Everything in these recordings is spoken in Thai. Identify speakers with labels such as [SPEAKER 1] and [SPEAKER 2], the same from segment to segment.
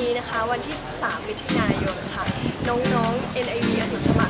[SPEAKER 1] นี้นะคะ วันที่ 13 มิถุนายนค่ะ น้องๆ NIV อาสาสมัคร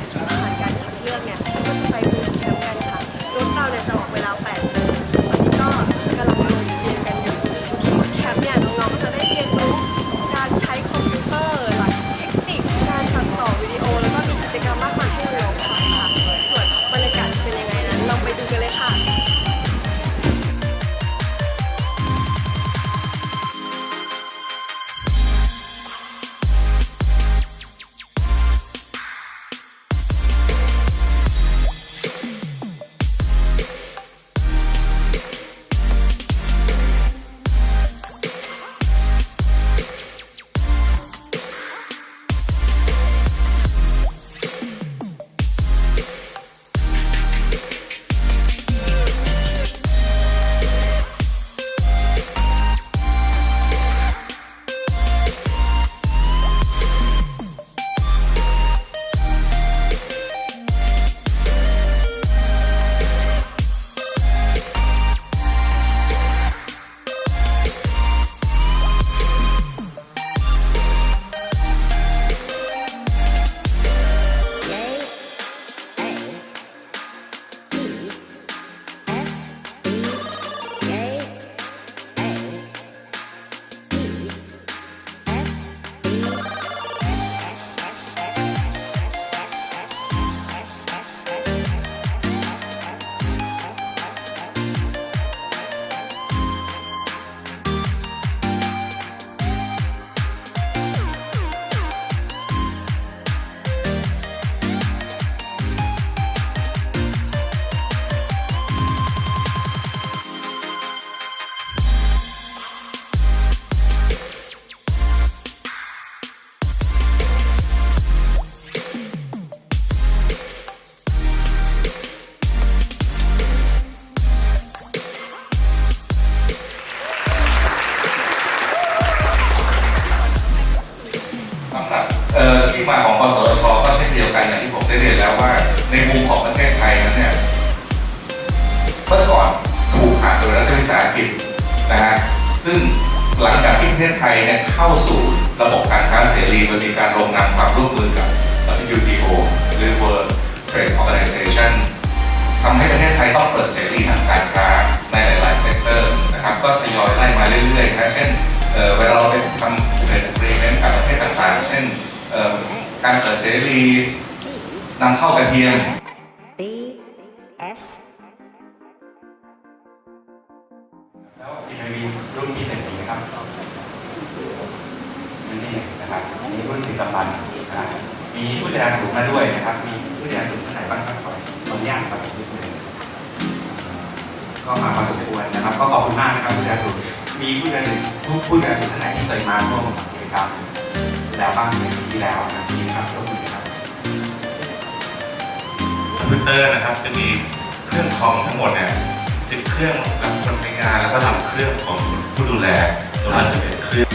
[SPEAKER 1] ได้เรียนแล้วว่า
[SPEAKER 2] ในมุมของประเทศไทยนั้นเนี่ยเมื่อก่อนถูกขาดโดยรัฐวิสาหกิจนะฮะซึ่งหลังจากที่ประเทศไทยเนี่ยเข้าสู่ระบบการค้าเสรีโดยมีการลงนามความร่วมมือกับ WTO หรือ World Trade Organization ทำให้ประเทศไทยต้องเปิดเสรีทางการค้าในหลาย ๆ เซกเตอร์นะครับ ก็ทยอยไล่มาเรื่อยๆนะเช่นเวลาเราไปทำเทรดเ e เมนต์กับประเทศต่างๆ เช่นการเปิดเสรี นำเข้ากระเทียม
[SPEAKER 3] B F
[SPEAKER 4] แล้วอีกมีรุ่นที่หนึ่งอีนะครับรุ่นที่หนนะครับมีรุ่นถึงกับปันนะครับมีผู้จัดการสูงมาด้วยนะครับ มีผู้จัดการสูงท่านไหนบ้างครับขอขออนุญาตครับนิดนึงก็มาพอสมควรนะครับ ก็ขอบคุณมากนะครับผู้จัดการสูงมีผู้จัดการสูงผู้ผู้จัดการสูงท่านไหนที่เคยมาร่วมกิจกรรมแล้วบ้างในปีที่แล้วนะครับมีครับยกมือครับ
[SPEAKER 2] พิวเตอร์นะครับจะมีเครื่องคอมทั้งหมดเนี่ยสิบเครื่องรับคนใช้งานแล้วก็ทำเครื่องของผู้ดูแลประมาณสิบเอ็ดเครื่อง